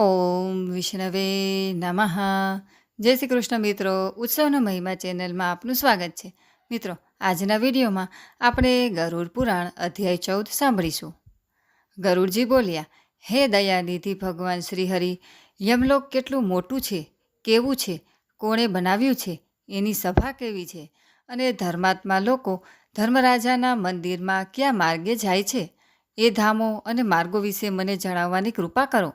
ઓમ વિષ્ણવે નમઃ. જય શ્રી કૃષ્ણ મિત્રો, ઉત્સવનો મહિમા ચેનલમાં આપનું સ્વાગત છે. મિત્રો, આજના વિડીયોમાં આપણે ગરુડ પુરાણ અધ્યાય ચૌદ સાંભળીશું. ગરુડજી બોલ્યા, હે દયાનિધિ ભગવાન શ્રીહરિ, યમલોક કેટલું મોટું છે, કેવું છે, કોણે બનાવ્યું છે, એની સભા કેવી છે, અને ધર્માત્મા લોકો ધર્મરાજાના મંદિરમાં કયા માર્ગે જાય છે? એ ધામો અને માર્ગો વિશે મને જણાવવાની કૃપા કરો.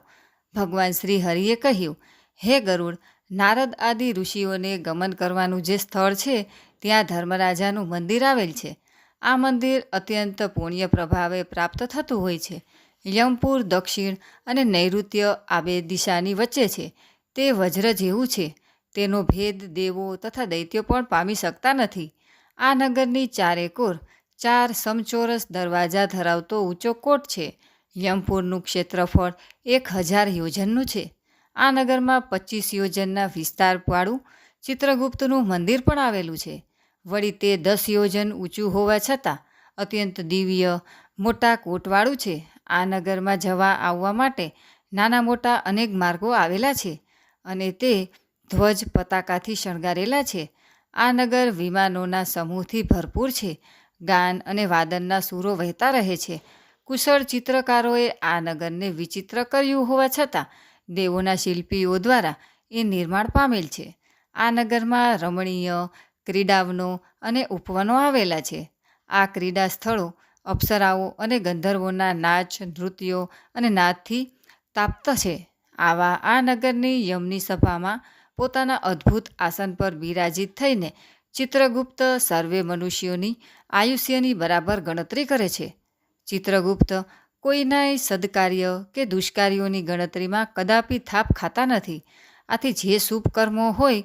ભગવાન શ્રી હરિએ કહ્યું, હે ગરુડ, નારદ આદિ ઋષિઓને ગમન કરવાનું જે સ્થળ છે, ત્યાં ધર્મરાજાનું મંદિર આવેલ છે. આ મંદિર અત્યંત પુણ્ય પ્રભાવે પ્રાપ્ત થતું હોય છે. યમપુર, દક્ષિણ અને નૈઋત્ય આ બે દિશાની વચ્ચે છે. તે વજ્ર જેવું છે. તેનો ભેદ દેવો તથા દૈત્યો પણ પામી શકતા નથી. આ નગરની ચારેકોર ચાર સમચોરસ દરવાજા ધરાવતો ઊંચો કોટ છે. યમપુરનું ક્ષેત્રફળ એક હજાર યોજનનું છે. આ નગરમાં પચીસ યોજનના વિસ્તારવાળું ચિત્રગુપ્તનું મંદિર પણ આવેલું છે. વળી તે દસ યોજન ઊંચું હોવા છતાં અત્યંત દિવ્ય, મોટા કોટવાળું છે. આ નગરમાં જવા આવવા માટે નાના મોટા અનેક માર્ગો આવેલા છે અને તે ધ્વજ પતાકાથી શણગારેલા છે. આ નગર વિમાનોના સમૂહથી ભરપૂર છે. ગાન અને વાદનના સૂરો વહેતા રહે છે. કુશળ ચિત્રકારોએ આ નગરને વિચિત્ર કર્યું હોવા છતાં દેવોના શિલ્પીઓ દ્વારા એ નિર્માણ પામેલ છે. આ નગરમાં રમણીય, ક્રીડાવનો અને ઉપવનો આવેલા છે. આ ક્રીડા સ્થળો અપ્સરાઓ અને ગંધર્વોના નાચ, નૃત્યો અને નાદથી તાપ્ત છે. આવા આ નગરની યમની સભામાં પોતાના અદ્ભુત આસન પર બિરાજિત થઈને ચિત્રગુપ્ત સર્વે મનુષ્યોની આયુષ્યની બરાબર ગણતરી કરે છે. ચિત્રગુપ્ત કોઈના સદકાર્ય કે દુષ્કાર્યોની ગણતરીમાં કદાપી થાપ ખાતા નથી. આથી જે શુભ કર્મો હોય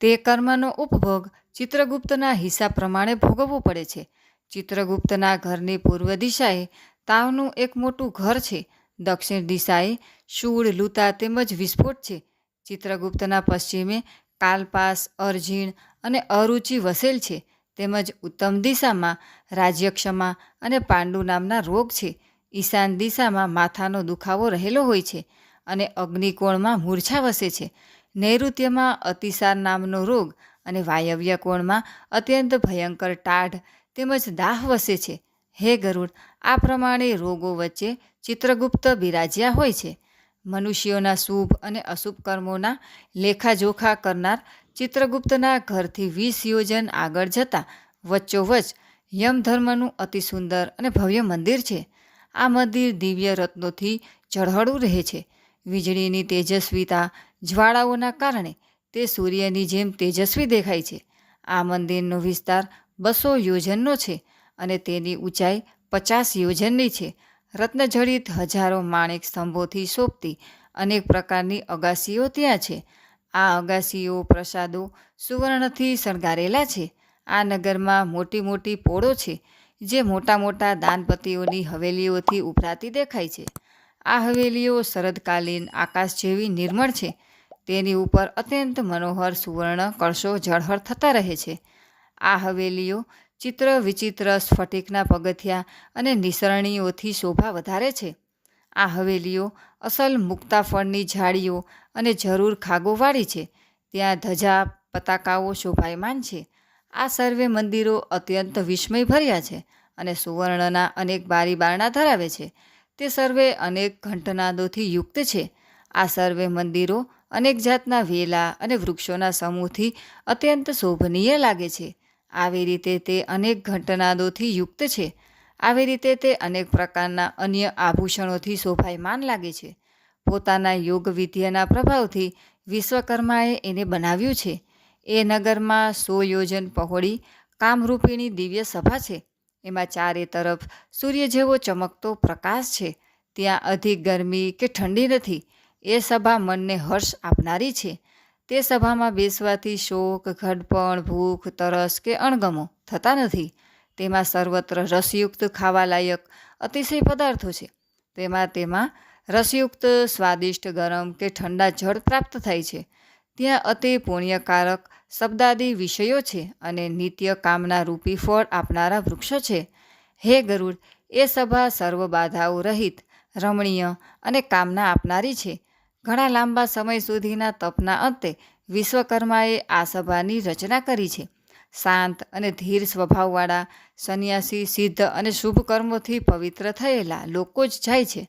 તે કર્મનો ઉપભોગ ચિત્રગુપ્તના હિસાબ પ્રમાણે ભોગવવો પડે છે. ચિત્રગુપ્તના ઘરની પૂર્વ દિશાએ તાવનું એક મોટું ઘર છે. દક્ષિણ દિશાએ શૂળ લૂતા તેમજ વિસ્ફોટ છે. ચિત્રગુપ્તના પશ્ચિમે કાલપાસ, અર્જીણ અને અરુચિ વસેલ છે. તેમજ ઉત્તમ દિશામાં રાજ્યક્ષમા અને પાંડુ નામના રોગ છે. ઈશાન દિશામાં માથાનો દુખાવો રહેલો હોય છે અને અગ્નિકોણમાં મૂર્છા વસે છે. નૈઋત્યમાં અતિસાર નામનો રોગ અને વાયવ્ય કોણમાં અત્યંત ભયંકર ટાઢ તેમજ દાહ વસે છે. હે ગરુડ, આ પ્રમાણે રોગો વચ્ચે ચિત્રગુપ્ત બિરાજ્યા હોય છે. મનુષ્યોના શુભ અને અશુભ કર્મોના લેખાજોખા કરનાર ચિત્રગુપ્તના ઘરથી વીસ યોજન આગળ જતાં વચ્ચોવચ યમધર્મનું અતિ સુંદર અને ભવ્ય મંદિર છે. આ મંદિર દિવ્ય રત્નોથી ઝળહળું રહે છે. વીજળીની તેજસ્વીતા જ્વાળાઓના કારણે તે સૂર્યની જેમ તેજસ્વી દેખાય છે. આ મંદિરનો વિસ્તાર બસો યોજનનો છે અને તેની ઊંચાઈ પચાસ યોજનની છે. રત્નજડિત હજારો માણેક સ્તંભોથી શોભતી અનેક પ્રકારની અગાસીઓ ત્યાં છે. આ અગાસીઓ પ્રસાદો સુવર્ણથી શણગારેલા છે. આ નગરમાં મોટી મોટી પોળો છે, જે મોટા મોટા દાનપતિઓની હવેલીઓથી ઉભરાતી દેખાય છે. આ હવેલીઓ શરદકાલીન આકાશ જેવી નિર્મળ છે. તેની ઉપર અત્યંત મનોહર સુવર્ણ કળશો ઝળહળ થતા રહે છે. આ હવેલીઓ ચિત્ર વિચિત્ર સ્ફટિકના પગથિયા અને નિસરણીઓથી શોભા વધારે છે. આ હવેલીઓ અસલ મુક્તાફળની ઝાડીઓ અને જરૂર ખાગોવાળી છે. ત્યાં ધજા, પતાકાઓ શોભાયમાન છે. આ સર્વે મંદિરો અત્યંત વિસ્મય ભર્યા છે અને સુવર્ણના અનેક બારી બારણા ધરાવે છે. તે સર્વે અનેક ઘંટનાદોથી યુક્ત છે. આ સર્વે મંદિરો અનેક જાતના વેલા અને વૃક્ષોના સમૂહથી અત્યંત શોભનીય લાગે છે. આવી રીતે તે અનેક ઘંટનાદોથી યુક્ત છે. આવી રીતે તે અનેક પ્રકારના અન્ય આભૂષણોથી શોભાયમાન લાગે છે. પોતાના યોગ વિદ્યાના પ્રભાવથી વિશ્વકર્માએ એને બનાવ્યું છે. એ નગરમાં સો યોજન પહોળી કામરૂપિણી દિવ્ય સભા છે. એમાં ચારે તરફ સૂર્ય જેવો ચમકતો પ્રકાશ છે. ત્યાં અધિક ગરમી કે ઠંડી નથી. એ સભા મનને હર્ષ આપનારી છે. તે સભામાં બેસવાથી શોક, ઘડપણ, ભૂખ, તરસ કે અણગમો થતા નથી. તેમાં સર્વત્ર રસયુક્ત ખાવાલાયક અતિશય પદાર્થો છે. તેમાં તેમાં રસયુક્ત, સ્વાદિષ્ટ, ગરમ કે ઠંડા જળ પ્રાપ્ત થાય છે. ત્યાં અતિ પુણ્યકારક શબ્દાદી વિષયો છે અને નિત્ય કામના રૂપી ફળ આપનારા વૃક્ષો છે. હે ગરુડ, એ સભા સર્વ બાધાઓ રહિત, રમણીય અને કામના આપનારી છે. ઘણા લાંબા સમય સુધીના તપના અંતે વિશ્વકર્માએ આ સભાની રચના કરી છે. શાંત અને ધીર સ્વભાવવાળા સંન્યાસી, સિદ્ધ અને શુભ કર્મોથી પવિત્ર થયેલા લોકો જ જાય છે.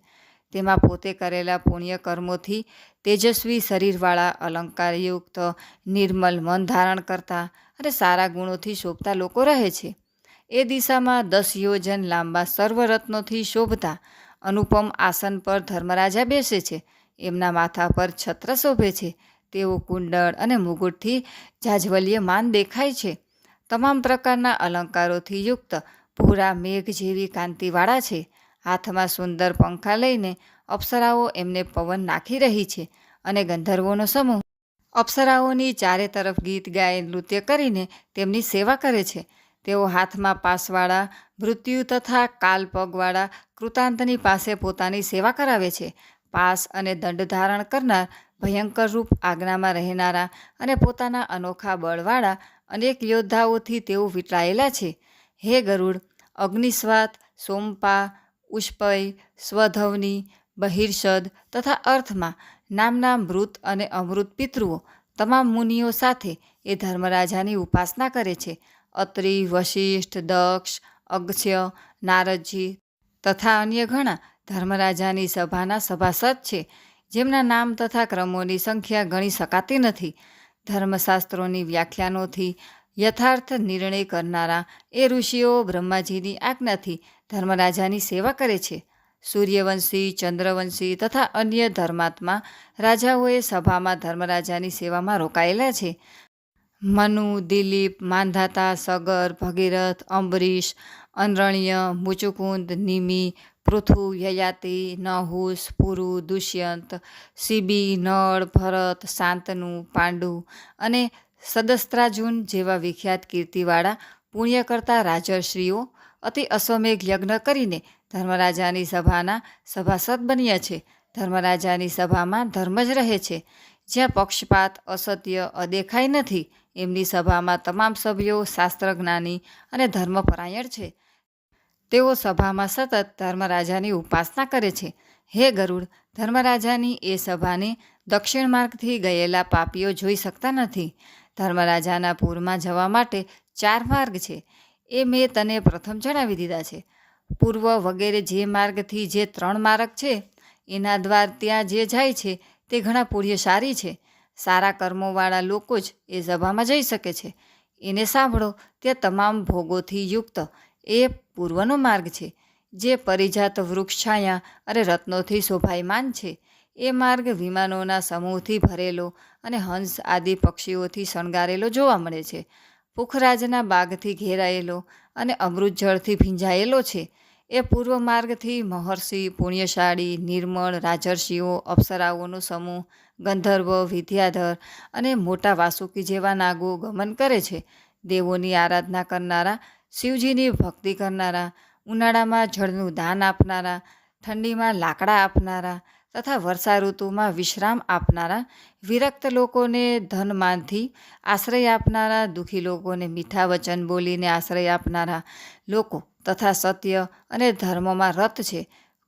તેમાં પોતે કરેલા પુણ્ય કર્મોથી તેજસ્વી શરીરવાળા, અલંકારયુક્ત, નિર્મલ મન ધારણ કરતા અને સારા ગુણોથી શોભતા લોકો રહે છે. એ દિશામાં દસ યોજન લાંબા સર્વરત્નોથી શોભતા અનુપમ આસન પર ધર્મરાજા બેસે છે. એમના માથા પર છત્ર શોભે છે. તેઓ કુંડળ અને મુગુટથી જાજવલ્યમાન દેખાય છે. તમામ પ્રકારના અલંકારોથી યુક્ત ભૂરા, મેઘ જેવી કાંતિવાળા છે. હાથમાં સુંદર પંખા લઈને અપ્સરાઓ એમને પવન નાખી રહી છે અને ગંધર્વોનો સમૂહ અપ્સરાઓની ચારે તરફ ગીત ગાય, નૃત્ય કરીને તેમની સેવા કરે છે. તેઓ હાથમાં પાસવાળા, મૃત્યુ તથા કાલ પગવાળા કૃતાંતની પાસે પોતાની સેવા કરાવે છે. પાસ અને દંડ ધારણ કરનાર ભયંકર રૂપ આજ્ઞામાં રહેનારા અને પોતાના અનોખા બળવાળા અનેક યોદ્ધાઓથી તેઓ વીંટળાયેલા છે. હે ગરુડ, અગ્નિસ્વાત, સોમપા, ઉષ્પય, સ્વધવની, બહિર્ષદ તથા અર્થમાં નામના મૃત અને અમૃત પિતૃઓ તમામ મુનિઓ સાથે એ ધર્મરાજાની ઉપાસના કરે છે. અત્રિ, વશિષ્ઠ, દક્ષ, અગસ્ય, નારદજી તથા અન્ય ઘણા ધર્મરાજાની સભાના સભાસદ છે. જેમના નામ તથા ક્રમોની સંખ્યા ગણી શકાતી નથી. ધર્મશાસ્ત્રોની વ્યાખ્યાનોથી યથાર્થ નિર્ણય કરનારા એ ઋષિઓ બ્રહ્માજીની આજ્ઞાથી ધર્મરાજાની સેવા કરે છે. સૂર્યવંશી, ચંદ્રવંશી તથા અન્ય ધર્માત્મા રાજાઓએ સભામાં ધર્મરાજાની સેવામાં રોકાયેલા છે. મનુ, દિલીપ માંધાતા સગર, ભગીરથ, અંબરીશ, અનરણ્ય, મુચુકુંદ, નિમિ પૃથુ યયાતિ નહુસ પુરુ દુષ્યંત, શિબી, નળ, ભરત, શાંતનુ, પાંડુ અને સદસ્ત્રાજુન જેવા વિખ્યાત કીર્તિવાળા પુણ્ય કરતા રાજર્ષિઓ અતિ અશ્વમેઘ યજ્ઞ કરીને ધર્મરાજાની સભાના સભાસદ બન્યા છે. ધર્મરાજાની સભામાં ધર્મ જ રહે છે. જ્યાં પક્ષપાત, અસત્ય અદેખાઈ નથી, એમની સભામાં તમામ સભ્યો શાસ્ત્રજ્ઞાની અને ધર્મપરાયણ છે. તેઓ સભામાં સતત ધર્મરાજાની ઉપાસના કરે છે. હે ગરુડ, ધર્મરાજાની એ સભાને દક્ષિણ માર્ગથી ગયેલા પાપીઓ જોઈ શકતા નથી. ધર્મરાજાના પૂરમાં જવા માટે ચાર માર્ગ છે. એ મેં તને પ્રથમ જણાવી દીધા છે. પૂર્વ વગેરે જે માર્ગથી જે ત્રણ માર્ગ છે, એના દ્વાર ત્યાં જે જાય છે, તે ઘણા પુણ્યશાળી છે. સારા કર્મોવાળા લોકો જ એ સભામાં જઈ શકે છે. એને સાંભળો તે તમામ ભોગોથી યુક્ત એ પૂર્વનો માર્ગ છે. જે પરિજાત વૃક્ષછાયા અને રત્નોથી શોભાયમાન છે. એ માર્ગ વિમાનોના સમૂહથી ભરેલો અને હંસ આદિ પક્ષીઓથી શણગારેલો જોવા મળે છે. પુખરાજના બાગથી ઘેરાયેલો અને અમૃત જળથી ભીંજાયેલો છે. એ પૂર્વ માર્ગથી મહર્ષિ, પુણ્યશાળી, નિર્મળ, રાજર્ષિઓ, અપ્સરાઓનો સમૂહ, ગંધર્વ, વિદ્યાધર અને મોટા વાસુકી જેવા નાગો ગમન કરે છે. દેવોની આરાધના કરનારા શિવજીની ભક્તિ કરનારા, ઉનાળામાં જળનું દાન આપનારા, ઠંડીમાં લાકડા આપનારા તથા વર્ષા ઋતુમાં વિશ્રામ આપનારા, વિરક્ત લોકોને ધનમાનથી આશ્રય આપનારા, દુઃખી લોકોને મીઠા વચન બોલીને આશ્રય આપનારા લોકો તથા સત્ય અને ધર્મમાં રત છે,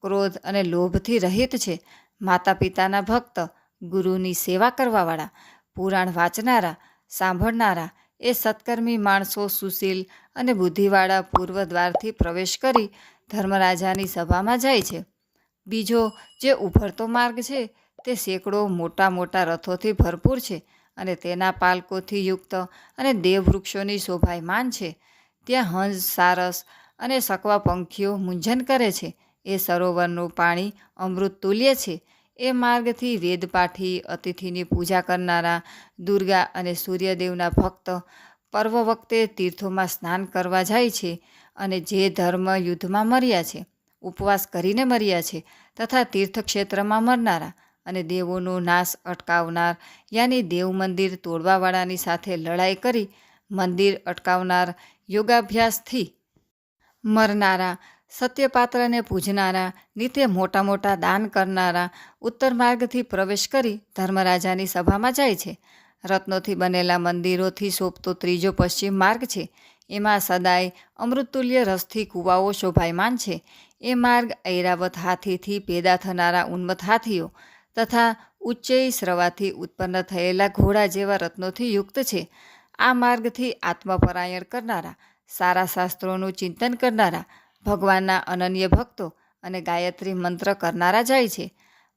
ક્રોધ અને લોભથી રહિત છે માતા પિતાના ભક્ત ગુરુની સેવા કરવાવાળા, પુરાણ વાંચનારા, સાંભળનારા એ સત્કર્મી માણસો સુશીલ અને બુદ્ધિવાળા પૂર્વ દ્વારથી પ્રવેશ કરી ધર્મરાજાની સભામાં જાય છે. બીજો જે ઉભરતો માર્ગ છે તે સેંકડો મોટા મોટા રથોથી ભરપૂર છે અને તેના પાલકોથી યુક્ત અને દેવવૃક્ષોની શોભાયમાન છે. ત્યાં હંસ, સારસ અને સકવા પંખીઓ મૂંઝન કરે છે. એ સરોવરનું પાણી અમૃત તુલ્ય છે. એ માર્ગથી વેદપાઠી, અતિથિની પૂજા કરનારા, દુર્ગા અને સૂર્યદેવના ભક્ત પર્વ વખતે તીર્થોમાં સ્નાન કરવા જાય છે અને જે ધર્મ યુદ્ધમાં મર્યા છે, ઉપવાસ કરીને મર્યા છે તથા તીર્થક્ષેત્રમાં મરનારા અને દેવોનો નાશ અટકાવનાર, યાની દેવ મંદિર તોડવાવાળાની સાથે લડાઈ કરી મંદિર અટકાવનાર યોગાભ્યાસથી મરનારા સત્યપાત્રને પૂજનારા નિત્ય મોટા મોટા દાન કરનારા, ઉત્તર માર્ગથી પ્રવેશ કરી ધર્મરાજાની સભામાં જાય છે. રત્નોથી બનેલા મંદિરોથી શોભતો ત્રીજો પશ્ચિમ માર્ગ છે. એમાં સદાય અમૃતતુલ્ય રસથી કૂવાઓ શોભાયમાન છે. એ માર્ગ ઐરાવત હાથીથી પેદા થનારા ઉન્મત હાથીઓ તથા ઉચ્ચેય સ્રવાથી ઉત્પન્ન થયેલા ઘોડા જેવા રત્નોથી યુક્ત છે. આ માર્ગથી આત્મપરાયણ કરનારા, સારા શાસ્ત્રોનું ચિંતન કરનારા ભગવાનના અનન્ય ભક્તો અને ગાયત્રી મંત્ર કરનારા જાય છે.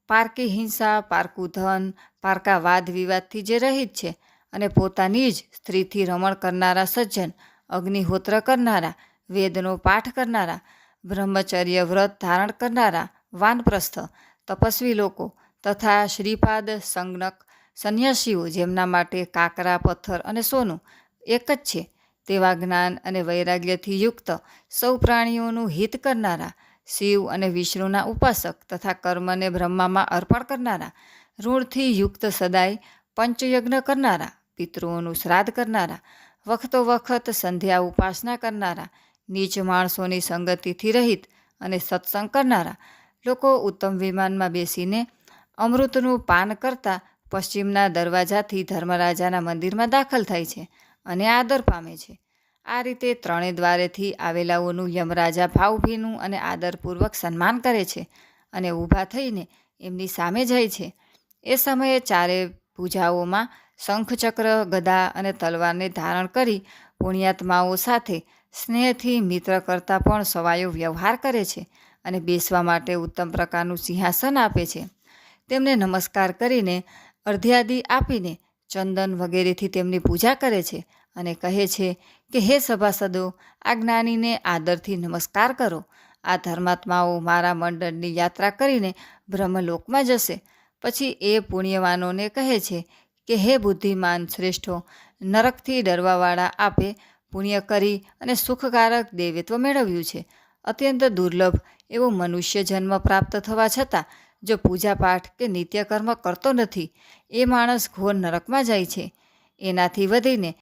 પારકી હિંસા, પારકું ધન, પારકા વાદ વિવાદથી જે રહિત છે અને પોતાની જ સ્ત્રીથી રમણ કરનારા સજ્જન, અગ્નિહોત્ર કરનારા, વેદનો પાઠ કરનારા, બ્રહ્મચર્ય વ્રત ધારણ કરનારા, વાનપ્રસ્થ, તપસ્વી લોકો તથા શ્રીપાદ સંજ્ઞક સંન્યાસીઓ જેમના માટે કાકરા, પથ્થર અને સોનું એક જ છે. તેવા જ્ઞાન અને વૈરાગ્યથી યુક્ત સૌ પ્રાણીઓનું હિત કરનારા, શિવ અને વિષ્ણુના ઉપાસક તથા કર્મને બ્રહ્મામાં અર્પણ કરનારા, ઋણથી યુક્ત સદાય પંચયજ્ઞ કરનારા, પિતૃઓનું શ્રાદ્ધ કરનારા, વખતો વખત સંધ્યા ઉપાસના કરનારા, નીચ માણસોની સંગતિથી રહિત અને સત્સંગ કરનારા, લોકો ઉત્તમ વિમાનમાં બેસીને અમૃતનું પાન કરતા પશ્ચિમના દરવાજાથી ધર્મરાજાના મંદિરમાં દાખલ થાય છે અને આદર પામે છે. આ રીતે ત્રણે દ્વારેથી આવેલાઓનું યમરાજા ભાવભીનું અને આદરપૂર્વક સન્માન કરે છે અને ઊભા થઈને એમની સામે જાય છે. એ સમયે ચારે પૂજાઓમાં શંખચક્ર, ગદા અને તલવારને ધારણ કરી પુણ્યાત્માઓ સાથે સ્નેહથી મિત્ર કરતાં પણ સવાયો વ્યવહાર કરે છે અને બેસવા માટે ઉત્તમ પ્રકારનું સિંહાસન આપે છે. તેમને નમસ્કાર કરીને અર્ધ્યાદી આપીને ચંદન વગેરેથી તેમની પૂજા કરે છે અને કહે છે કે, હે સભાસદો, આ જ્ઞાનીને આદરથી નમસ્કાર કરો. આ ધર્માત્માઓ મારા મંડળની યાત્રા કરીને બ્રહ્મલોકમાં જશે. પછી એ પુણ્યવાનોને કહે છે કે, હે બુદ્ધિમાન શ્રેષ્ઠો, નરકથી ડરવાવાળા આપે પુણ્ય કરી અને સુખકારક દેવત્વ મેળવ્યું છે. અત્યંત દુર્લભ એવો મનુષ્ય જન્મ પ્રાપ્ત થવા છતાં જો પૂજાપાઠ કે નિત્યકર્મ કરતો નથી, એ માણસ ઘોર નરકમાં જાય છે. એનાથી વધીને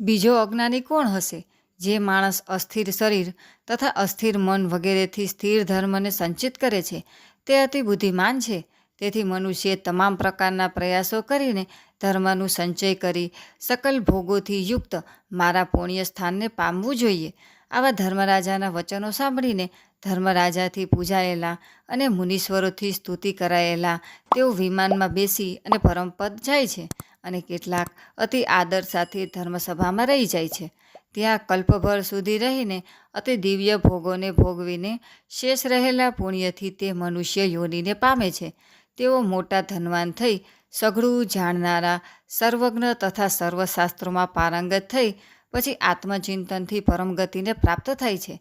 બીજો અજ્ઞાની કોણ હશે? જે માણસ અસ્થિર શરીર તથા અસ્થિર મન વગેરેથી સ્થિર ધર્મને સંચિત કરે છે, તે અતિ બુદ્ધિમાન છે. તેથી મનુષ્યે તમામ પ્રકારના પ્રયાસો કરીને ધર્મનું સંચય કરી સકલ ભોગોથી યુક્ત મારા પુણ્ય સ્થાનને પામવું જોઈએ. આવા ધર્મરાજાના વચનો સાંભળીને ધર્મરાજાથી પૂજાયેલા અને મુનીશ્વરોથી સ્તુતિ કરાયેલા, તેઓ વિમાનમાં બેસી અને પરમપદ જાય છે અને કેટલાક અતિ આદર સાથે ધર્મસભામાં રહી જાય છે. ત્યાં કલ્પભર સુધી રહીને અતિ દિવ્ય ભોગોને ભોગવીને શેષ રહેલા પુણ્યથી તે મનુષ્ય યોનિને પામે છે. તેઓ મોટા ધનવાન થઈ, સઘળું જાણનારા સર્વજ્ઞ તથા સર્વશાસ્ત્રોમાં પારંગત થઈ, પછી આત્મચિંતનથી પરમગતિને પ્રાપ્ત થાય છે.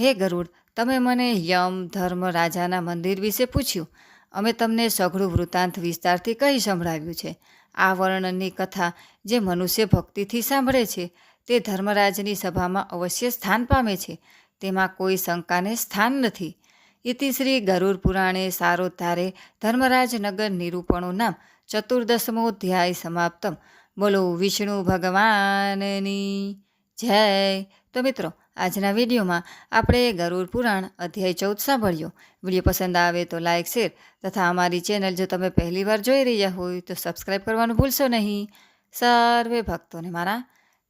હે ગરુડ તમે મને યમ, ધર્મ, રાજાના મંદિર વિશે પૂછ્યું. અમે તમને સઘળું વૃત્તાંત વિસ્તારથી કહી સંભળાવ્યું છે. આ વર્ણનની કથા જે મનુષ્ય ભક્તિથી સાંભળે છે, તે ધર્મરાજની સભામાં અવશ્ય સ્થાન પામે છે. તેમાં કોઈ શંકાને સ્થાન નથી. ઇતિ શ્રી ગરુડ પુરાણે સારોધારે ધર્મરાજનગર નિરૂપણો નામ ચતુર્દશમોધ્યાય સમાપ્તમ. બોલો વિષ્ણુ ભગવાનની. જય. તો મિત્રો આજના વિડીયોમાં આપણે ગરુડ પુરાણ અધ્યાય ચૌદ સાંભળ્યો. વીડિયો પસંદ આવે તો લાઇક શેર તથા અમારી ચેનલ જો તમે પહેલીવાર જોઈ રહ્યા હોય તો સબસ્ક્રાઈબ કરવાનું ભૂલશો નહીં. સર્વે ભક્તોને મારા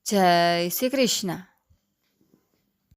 જય શ્રી કૃષ્ણ.